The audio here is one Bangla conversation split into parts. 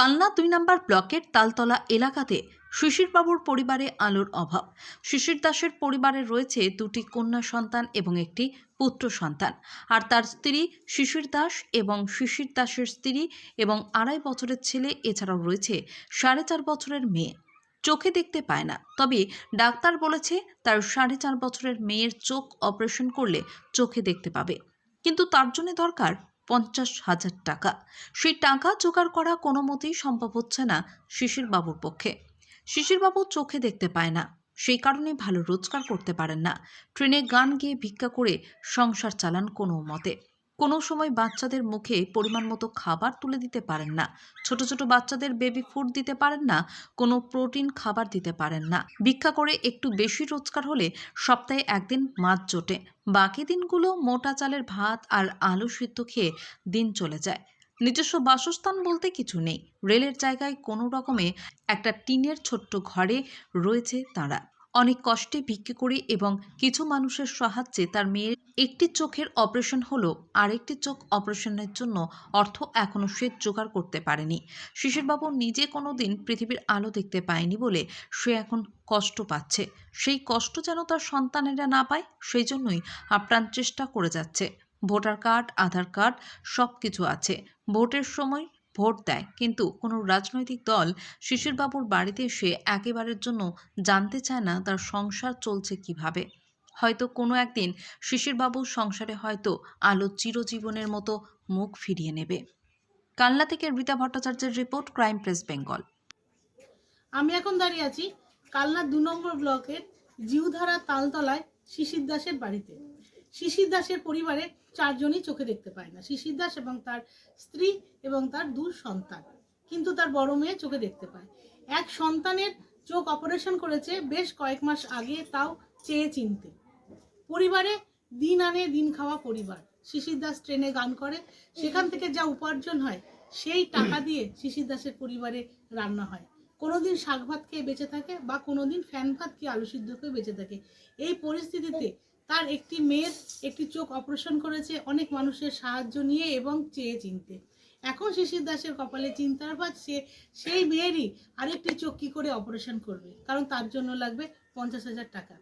কালনা দুই নম্বর ব্লকের তালতলা এলাকাতে শিশিরবাবুর পরিবারে আলোর অভাব। শিশির দাসের পরিবারে রয়েছে দুটি কন্যা সন্তান এবং একটি পুত্র সন্তান। আর তার স্ত্রী শিশির দাস এবং শিশির দাসের স্ত্রী এবং আড়াই বছরের ছেলে এছাড়াও রয়েছে সাড়ে চার বছরের মেয়ে। চোখে দেখতে পায় না। তবে ডাক্তার বলেছে তার সাড়ে চার বছরের মেয়ের চোখ অপারেশন করলে চোখে দেখতে পাবে। কিন্তু তার জন্য দরকার পঞ্চাশ হাজার টাকা। সেই টাকা জোগাড় করা কোনো মতেই সম্ভব হচ্ছে না শিশিরবাবুর পক্ষে। শিশিরবাবু চোখে দেখতে পায় না। সেই কারণে ভালো রোজগার করতে পারেন না। ট্রেনে গান গিয়ে ভিক্ষা করে সংসার চালান কোনো মতে। কোনো সময় বাচ্চাদের মুখে পরিমাণ মতো খাবার তুলে দিতে পারেন না। ছোট ছোট বাচ্চাদের বেবি ফুড দিতে পারেন না, কোনো প্রোটিন খাবার দিতে পারেন না। ভিক্ষা করে একটু বেশি রোজগার হলে সপ্তাহে একদিন মাছ জোটে। বাকি দিনগুলো মোটা চালের ভাত আর আলু সিদ্ধ খেয়ে দিন চলে যায়। নিজস্ব বাসস্থান বলতে কিছু নেই। রেলের জায়গায় কোনো রকমে একটা টিনের ছোট্ট ঘরে রয়েছে তারা। অনেক কষ্টে ভিক্ষে করে এবং কিছু মানুষের সাহায্যে তার মেয়ের একটি চোখের অপারেশন হলো আরেকটি চোখ অপারেশনের জন্য অর্থ এখনও সে জোগাড় করতে পারেনি। শিশিরবাবু নিজে কোনো দিন পৃথিবীর আলো দেখতে পায়নি বলে সে এখন কষ্ট পাচ্ছে। সেই কষ্ট যেন তার সন্তানেরা না পায়, সেই জন্যই আপ্রাণ চেষ্টা করে যাচ্ছে। ভোটার কার্ড, আধার কার্ড সব কিছু আছে। ভোটের সময় ভোট দেয়। কিন্তু কোনো রাজনৈতিক দল শিশিরবাবুর বাড়িতে এসে একেবারের জন্য জানতে চায় না তার সংসার চলছে কীভাবে। হয়তো কোনো একদিন শিশিরবাবুর সংসারে হয়তো আলো চিরজীবনের মতো মুখ ফিরিয়ে নেবে। কালনা থেকে রীতা ভট্টাচার্যের রিপোর্ট ক্রাইম প্রেস বেঙ্গল। আমি এখন দাঁড়িয়ে আছি কালনা দু নম্বর ব্লকের জিউধারা তালতলায় শিশির দাসের বাড়িতে। শিশির দাসের পরিবারে চারজনই চোখে দেখতে পায় না। শিশির দাস এবং তার স্ত্রী এবং তার দু সন্তান, কিন্তু তার বড় মেয়ে চোখে দেখতে পায়। এক সন্তানের চোখ অপারেশন করেছে বেশ কয়েক মাস আগে, তাও চেয়ে চিনতে। পরিবারে দিন আনে দিন খাওয়া পরিবার। শিশির দাস ট্রেনে গান করে, সেখান থেকে যা উপার্জন হয় সেই টাকা দিয়ে শিশির দাসের পরিবারে রান্না হয়। কোনোদিন শাক ভাত খেয়ে বেঁচে থাকে বা কোনোদিন ফ্যান ভাত খেয়ে আলু সিদ্ধ খেয়ে বেঁচে থাকে। এই পরিস্থিতিতে তার একটি মেয়ের একটি চোখ অপারেশন করেছে, অনেক মানুষের সাহায্য নিয়ে এবং চেয়ে চিনতে। এখন শিশির দাসের কপালে চিন্তার ভাজ, সে, সেই মেয়েরই আরেকটি চোখ কী করে অপারেশন করবে? কারণ তার জন্য লাগবে পঞ্চাশ হাজার টাকা।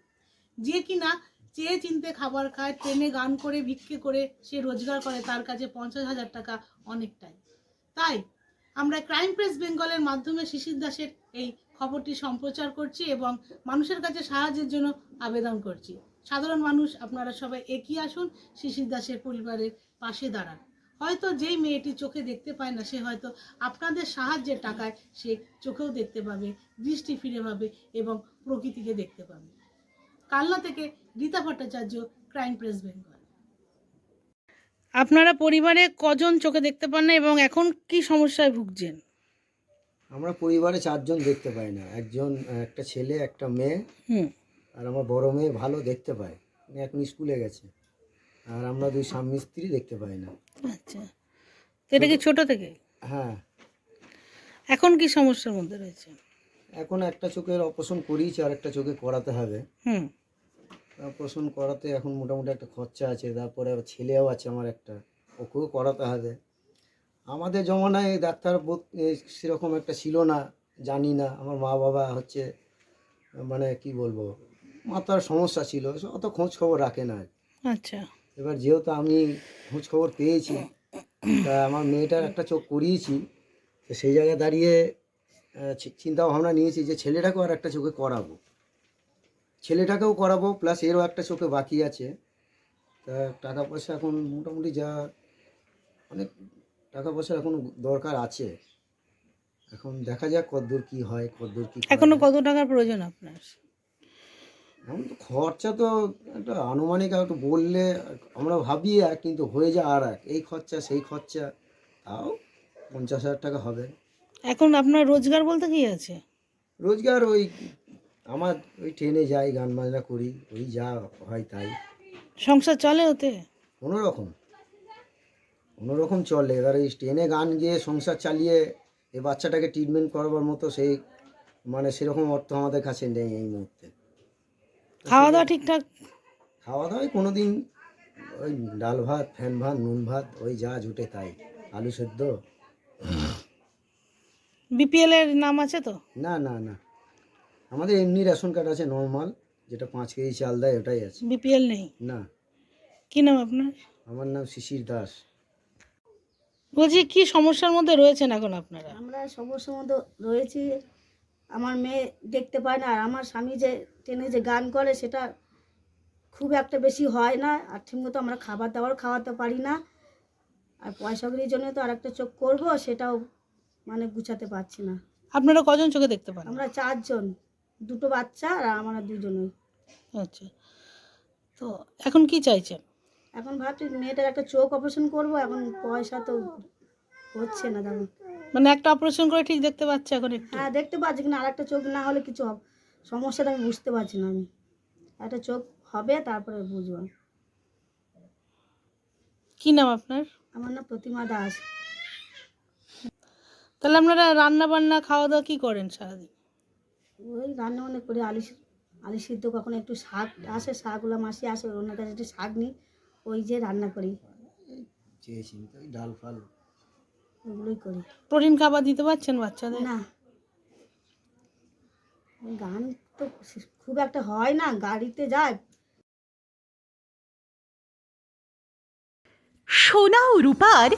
যে কিনা চেয়ে চিনতে খাবার খায়, ট্রেনে গান করে, ভিক্ষে করে, সে রোজগার করে, তার কাছে পঞ্চাশ হাজার টাকা অনেকটাই। তাই আমরা ক্রাইম প্রেস বেঙ্গলের মাধ্যমে শিশির দাসের এই খবরটি সম্প্রচার করছি এবং মানুষের কাছে সাহায্যের জন্য আবেদন করছি। সাধারণ মানুষ আপনারা সবাই এগিয়ে আসুন শিশির দাসের পরিবারের পাশে দাঁড়ান। হয়তো যেই মেয়েটি চোখে দেখতে পায় না সে হয়তো আপনাদের সাহায্যের টাকায় সে চোখেও দেখতে পাবে দৃষ্টি ফিরে পাবে এবং প্রকৃতিকে দেখতে পাবে। কালনা থেকে রীতা ভট্টাচার্য ক্রাইম প্রেস বেঙ্গল। আপনারা পরিবারে কজন চোখে দেখতে পান না এবং এখন কি সমস্যায় ভুগছেন? আমরা পরিবারে চারজন দেখতে পাই না। একজন একটা ছেলে একটা মেয়ে। হুম। আর আমার বড় মেয়ে ভালো দেখতে পায়। এখন স্কুলে গেছে। আর আমরা দুই স্বামী স্ত্রী দেখতে পাই না। আচ্ছা। তো এটা কি ছোট থেকে? হ্যাঁ। এখন কি সমস্যার মধ্যে রয়েছে? এখন একটা চোখের অপারেশন করিয়েছি আর একটা চোখে করাতে হবে। হুম। অপারেশন করাতে এখন মোটামুটি একটা খরচা আছে তারপরে ছেলেও আছে আমার একটা। ওকেও করাতে হবে। আমাদের জমানায় ডাক্তার সেরকম একটা ছিল না জানি না। আমার মা বাবা হচ্ছে মানে কি বলব? মাথার সমস্যা ছিল অত খোঁজ খবর রাখে না। আচ্ছা। এবার যেহেতু আমি খোঁজ খবর পেয়েছি তা আমার মেয়েটার একটা চোখ করিয়েছি তো সেই জায়গায় দাঁড়িয়ে চিন্তা ভাবনা নিয়েছি যে ছেলেটাকেও আর একটা চোখে করাবো। ছেলেটাকেও করাবো প্লাস এরও একটা চোখে বাকি আছে। তা টাকা পয়সা এখন মোটামুটি যা অনেক টাকা পয়সা এখন দরকার আছে। এখন দেখা যাক কতদূর কি হয় কতদূর কি এখনও কত টাকার প্রয়োজন আপনার? খরচা তো একটা আনুমানিক একটু বললে আমরা ভাবি এক কিন্তু হয়ে যায় আর এক। এই খরচা সেই খরচা তাও পঞ্চাশ হাজার টাকা হবে। এখন আপনার রোজগার বলতে কি আছে? রোজগার ওই আমার ওই ট্রেনে যাই গান বাজনা করি ওই যা হয় তাই। সংসার চলে ওতে? কোনো রকম কোনো রকম চলে। এবার এই ট্রেনে গান গিয়ে সংসার চালিয়ে এই বাচ্চাটাকে ট্রিটমেন্ট করবার মতো সেই মানে সেরকম অর্থ আমাদের কাছে নেই এই মুহূর্তে। খাওয়া দাওয়া ঠিকঠাক? খাওয়া দাওয়ায় কোনো দিন ওই ডাল ভাত ফ্যান ভাত নুন ভাত ওই যা জুটে তাই। আলু সেদ্ধ। বিপিএল এর নাম আছে তো? না না না। আমাদের এমনি রেশন কার্ড আছে নর্মাল যেটা পাঁচ কেজি চাল দেয় ওটাই আছে। বিপিএল নেই? না। কি নাম আপনার? আমার নাম শিশির দাস। বলছি কি সমস্যার মধ্যে রয়েছেন এখন আপনারা? আমরা সমস্যার মধ্যে রয়েছি আমার মেয়ে দেখতে পায় না আর আমার স্বামী যে ট্রেনে যে গান করে সেটা খুব একটা বেশি হয় না আর ঠিকমতো আমরা খাবার দাবার খাওয়াতে পারি না। আর পয়সাগুলির জন্য তো আর একটা চোখ করব সেটাও মানে গুছাতে পারছি না। আপনারা কজন চোখে দেখতে পান? আমরা চারজন দুটো বাচ্চা আর আমরা দুজনই। আচ্ছা। তো এখন কি চাইছেন? এখন ভাবছি মেয়েটার একটা চোখ অপারেশন করব এখন পয়সা তো হচ্ছে না দাদা। মানে একটা অপারেশন করে ঠিক দেখতে পাচ্ছে এখন একটু। হ্যাঁ দেখতে পাচ্ছি কিন্তু আর একটা চোখ না হলে কিছু হবে সমস্যাটা আমি বুঝতে পারছি না আমি। একটা চোখ হবে তারপরে বুঝব। কি নাম আপনার? আমার নাম প্রতিমা দাস। তাহলে আপনারা রান্না বান্না খাওয়া দাওয়া কি করেন সারাদিন? ওই রান্না বান্না করে আলি আলি সিদ্ধ কখনো একটু শাক আসে শাকগুলো মাসি আসে ওনার কাছে একটু শাক নিই ওই যে রান্না করি। ডাল ফাল। ওগুলোই করি। প্রোটিন খাবার দিতে পারছেন বাচ্চাদের? না। গান তো খুব একটা হয় না গাড়িতে যায়। সোনা ও রূপার